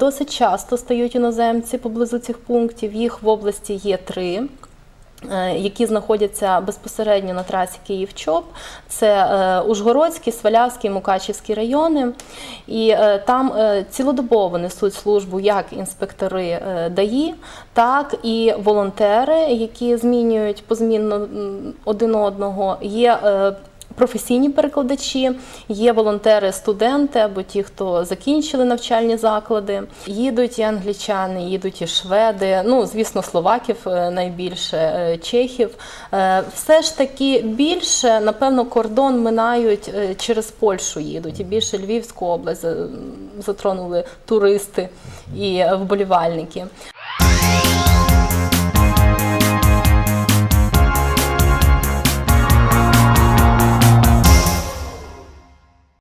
Досить часто стають іноземці поблизу цих пунктів. Їх в області є три. е, Які знаходяться безпосередньо на трасі Київ-Чоп, це е, Ужгородський, Свалявський, Мукачівський райони, і е, там цілодобово несуть службу як інспектори ДАІ, так і волонтери, які змінюють позмінно один одного. Є професійні перекладачі, є волонтери, студенти або ті, хто закінчили навчальні заклади. Їдуть і англічани, їдуть і шведи. Ну, звісно, словаків е, найбільше, е, чехів. Е, Все ж таки більше, напевно, кордон минають через Польщу їдуть, і більше Львівську область затронули туристи і вболівальники.